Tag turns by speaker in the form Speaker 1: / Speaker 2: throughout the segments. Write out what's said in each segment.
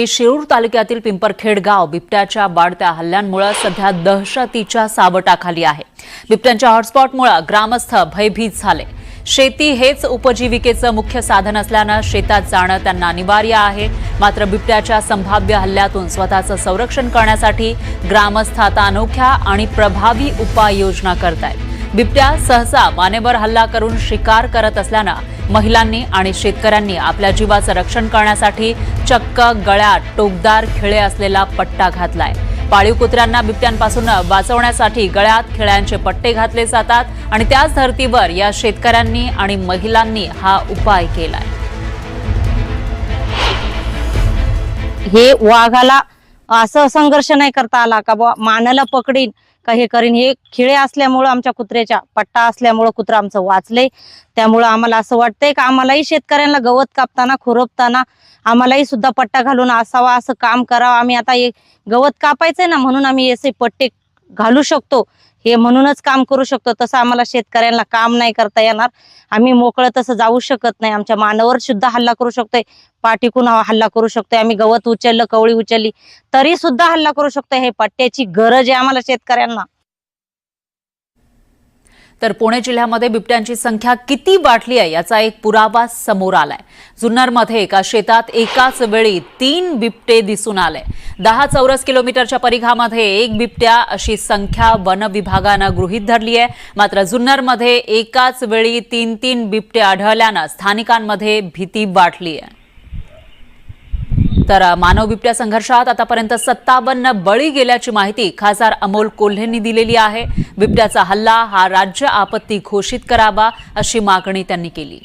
Speaker 1: शिरूर तालुक्यातील पिंपरखेड गाव बिबट्याच्या वाढत्या हल्ल्यांमुळे सध्या दहशतीच्या सावटाखाली आहे. बिबट्यांच्या हॉटस्पॉटमुळे ग्रामस्थ भयभीत झाले. शेती हेच उपजीविकेचं मुख्य साधन असल्यानं शेतात जाणं त्यांना अनिवार्य आहे. मात्र बिबट्याच्या संभाव्य हल्ल्यातून स्वतःचं संरक्षण करण्यासाठी ग्रामस्थ आता अनोख्या आणि प्रभावी उपाययोजना आहेत बिबट्या सहसा मानेवर हल्ला करून शिकार करत असल्यानं महिलांनी आणि शेतकऱ्यांनी आपल्या जीवाचं रक्षण करण्यासाठी चक्क गळ्यात टोकदार खिळे असलेला पट्टा घातलाय. पाळीव कुत्र्यांना बिबट्यांपासून वाचवण्यासाठी गळ्यात खिळ्यांचे पट्टे घातले जातात आणि त्याच धर्तीवर या शेतकऱ्यांनी आणि महिलांनी हा उपाय केलाय.
Speaker 2: हे वाघाला असं संघर्ष नाही करता आला का बुवा? मानाला पकडीन. का हे करीन? हे खिळे असल्यामुळं आमच्या कुत्र्याच्या पट्टा असल्यामुळं कुत्रा आमचं वाचले त्यामुळं आम्हाला असं वाटतंय का आम्हालाही शेतकऱ्यांना गवत कापताना खुरपताना आम्हालाही सुद्धा पट्टा घालून असावा असं काम करावं. आम्ही आता हे गवत कापायचंय ना म्हणून आम्ही असे पट्टे घालू शकतो. हे म्हणूनच काम करू शकतो. तसं आम्हाला शेतकऱ्यांना काम नाही करता येणार. आम्ही मोकळं तसं जाऊ शकत नाही. आमच्या मानावर सुद्धा हल्ला करू शकतोय. पाठीकून हल्ला करू शकतोय. आम्ही गवत उचललं कवळी उचलली तरी सुद्धा हल्ला करू शकतोय. हे पट्ट्याची गरज आहे आम्हाला शेतकऱ्यांना.
Speaker 1: तर पुणे जिल्ह्यामध्ये बिबट्यांची संख्या किती वाढली आहे याचा एक पुरावा समोर आलाय. जुन्नरमध्ये एका शेतात एकाच वेळी तीन बिबटे दिसून आले. दहा चौरस किलोमीटरच्या परिघामध्ये एक बिबट्या अशी संख्या वन विभागानं गृहीत धरली आहे. मात्र जुन्नरमध्ये एकाच वेळी तीन तीन बिबटे आढळल्यानं स्थानिकांमध्ये भीती वाटली आहे. तर मानव बिबट्या संघर्षात आतापर्यंत सत्तावन्न बळी गेल्याची माहिती खासदार अमोल कोल्हेंनी दिलेली आहे. बिबट्याचा हल्ला हा राज्य आपत्ती घोषित करावा अशी मागणी त्यांनी केली.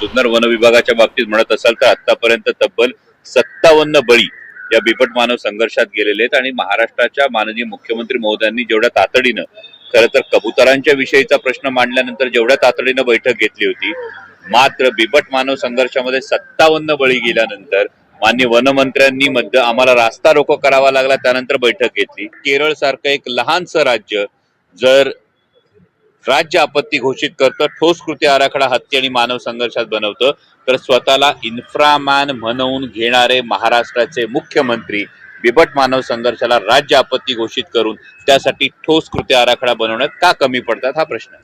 Speaker 3: जुन्नर वन विभागाच्या बाबतीत म्हणत असाल तर आतापर्यंत तब्बल सत्तावन्न बळी या बिबट मानव संघर्षात गेलेले आहेत आणि महाराष्ट्राच्या माननीय मुख्यमंत्री महोदयांनी जेवढ्या तातडीनं खरं तर कबुतरांच्या विषयीचा प्रश्न मांडल्यानंतर जेवढ्या तातडीनं बैठक घेतली होती मात्र बिबट मानव संघर्षामध्ये सत्तावन्न बळी गेल्यानंतर मान्य वनमंत्र्यांनी मध्ये आम्हाला रास्ता रोको करावा लागला त्यानंतर बैठक घेतली. केरळ सारखं एक लहानसं राज्य जर राज्य आपत्ती घोषित करतं ठोस कृती आराखडा हत्ती आणि मानव संघर्षात बनवतं. तर स्वतःला इन्फ्रामॅन म्हणवून घेणारे महाराष्ट्राचे मुख्यमंत्री बिबट मानव संघर्षाला राज्य आपत्ती घोषित करून त्यासाठी ठोस कृती आराखडा बनवण्यात का कमी पडतात हा प्रश्न